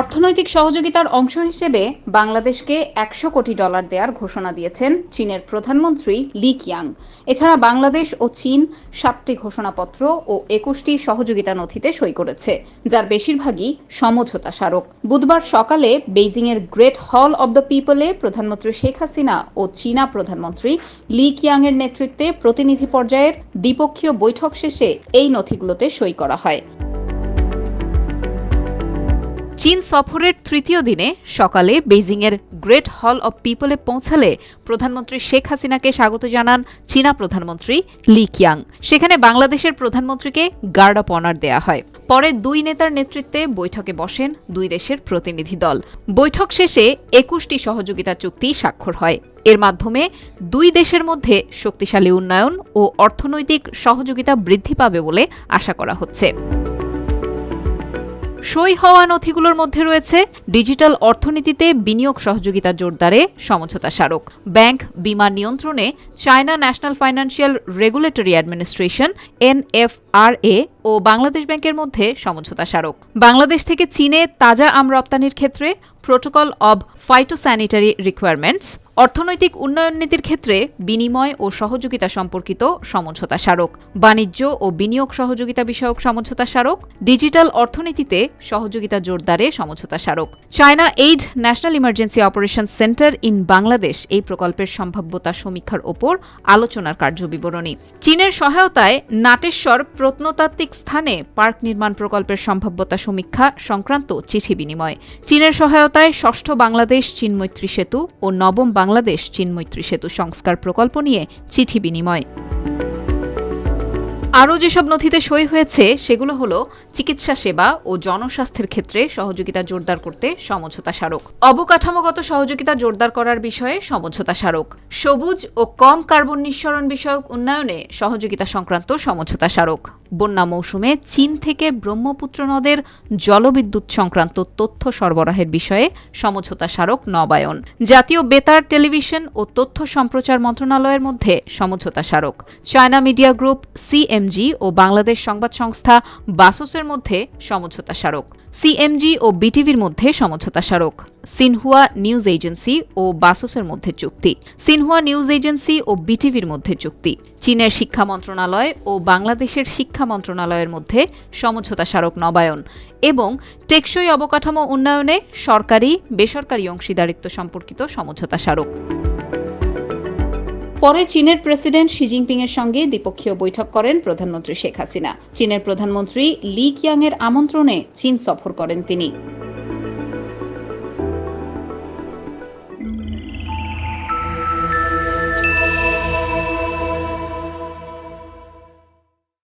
অর্থনৈতিক সহযোগিতার অংশ হিসেবে বাংলাদেশকে একশো কোটি ডলার দেওয়ার ঘোষণা দিয়েছেন চীনের প্রধানমন্ত্রী লি কিয়াং। এছাড়া বাংলাদেশ ও চীন সাতটি ঘোষণাপত্র ও একুশটি সহযোগিতা নথিতে সই করেছে, যার বেশিরভাগই সমঝোতা স্মারক। বুধবার সকালে বেইজিংয়ের গ্রেট হল অব দ্য পিপলে প্রধানমন্ত্রী শেখ হাসিনা ও চীনা প্রধানমন্ত্রী লি কিয়াংয়ের নেতৃত্বে প্রতিনিধি পর্যায়ের দ্বিপক্ষীয় বৈঠক শেষে এই নথিগুলোতে সই করা হয়। চীন সফরের তৃতীয় দিনে সকালে বেইজিংয়ের গ্রেট হল অব পিপলে পৌঁছালে প্রধানমন্ত্রী শেখ হাসিনাকে স্বাগত জানান চীনা প্রধানমন্ত্রী লি কিয়াং। সেখানে বাংলাদেশের প্রধানমন্ত্রীকে গার্ড অব অনার দেয়া হয়। পরে দুই নেতার নেতৃত্বে বৈঠকে বসেন দুই দেশের প্রতিনিধি দল। বৈঠক শেষে একুশটি সহযোগিতা চুক্তি স্বাক্ষর হয়। এর মাধ্যমে দুই দেশের মধ্যে শক্তিশালী উন্নয়ন ও অর্থনৈতিক সহযোগিতা বৃদ্ধি পাবে বলে আশা করা হচ্ছে। সই হওয়া নথিগুলোর মধ্যে রয়েছে ডিজিটাল অর্থনীতিতে বিনিয়োগ সহযোগিতা জোরদারে, সমঝোতা স্মারক, ব্যাংক বিমা নিয়ন্ত্রণে, China national financial regulatory administration, NFRA ও বাংলাদেশ ব্যাংকের মধ্যে সমঝোতা স্মারক। বাংলাদেশ থেকে চীনে তাজা আম রপ্তানির ক্ষেত্রে প্রোটোকল অব ফাইটোস্যানিটারি রিকোয়ারমেন্টস অর্থনৈতিক উন্নয়ন নীতির ক্ষেত্রে বিনিময় ও সহযোগিতা সম্পর্কিত সমঝোতা স্মারক, বাণিজ্য ও বিনিয়োগ সহযোগিতা বিষয়ক সমঝোতা স্মারক ডিজিটাল অর্থনীতিতে সহযোগিতা জোরদারে সমঝোতা স্মারক। China aid national emergency operation centre in Bangladesh এই প্রকল্পের সম্ভাব্যতা সমীক্ষার ওপর আলোচনার কার্যবিবরণী। চীনের সহায়তায় নাটেশ্বর প্রত্নতাত্ত্বিক স্থানে পার্ক নির্মাণ প্রকল্পের সম্ভাব্যতা সমীক্ষা সংক্রান্ত চিঠি বিনিময়। চীনের সহায়তায় ষষ্ঠ বাংলাদেশ চীন মৈত্রী সেতু ও নবম বাংলাদেশ চীন মৈত্রী সেতু সংস্কার প্রকল্প নিয়ে চিঠি বিনিময়। আরও যেসব নথিতে সই হয়েছে, সেগুলো হলো চিকিৎসা সেবা ও জনস্বাস্থ্যের ক্ষেত্রে সহযোগিতা জোরদার করতে সমঝোতা স্মারক। অবকাঠামোগত সহযোগিতা জোরদার করার বিষয়ে সমঝোতা স্মারক। সবুজ ও কম কার্বন নিঃসরণ বিষয়ক উন্নয়নে সহযোগিতা সংক্রান্ত সমঝোতা স্মারক। বন্যা মৌসুমে চীন থেকে ব্রহ্মপুত্র নদের জলবিদ্যুৎ সংক্রান্ত তথ্য সরবরাহের বিষয়ে সমঝোতা স্মারক নবায়ন। জাতীয় বেতার, টেলিভিশন ও তথ্য সম্প্রচার মন্ত্রণালয়ের মধ্যে সমঝোতা স্মারক। চায়না মিডিয়া গ্রুপ সিএমজি ও বাংলাদেশ সংবাদ সংস্থা বাসোসের মধ্যে সমঝোতা স্মারক। সিএমজি ও বিটিভির মধ্যে সমঝোতা স্মারক। সিনহুয়া নিউজ এজেন্সি ও বাসোসের মধ্যে চুক্তি। সিনহুয়া নিউজ এজেন্সি ও বিটিভির মধ্যে চুক্তি। চীনের শিক্ষা মন্ত্রণালয় ও বাংলাদেশের শিক্ষা মন্ত্রণালয়ের মধ্যে সমঝোতা স্মারক নবায়ন এবং টেকসই অবকাঠামো উন্নয়নে সরকারি, বেসরকারি অংশীদারিত্ব সম্পর্কিত সমঝোতা স্মারক। পরে চীনের প্রেসিডেন্ট শি জিনপিং এর সঙ্গে দ্বিপক্ষীয় বৈঠক করেন প্রধানমন্ত্রী শেখ হাসিনা। চীনের প্রধানমন্ত্রী লি কিয়াং এর আমন্ত্রণে চীন সফর করেন তিনি।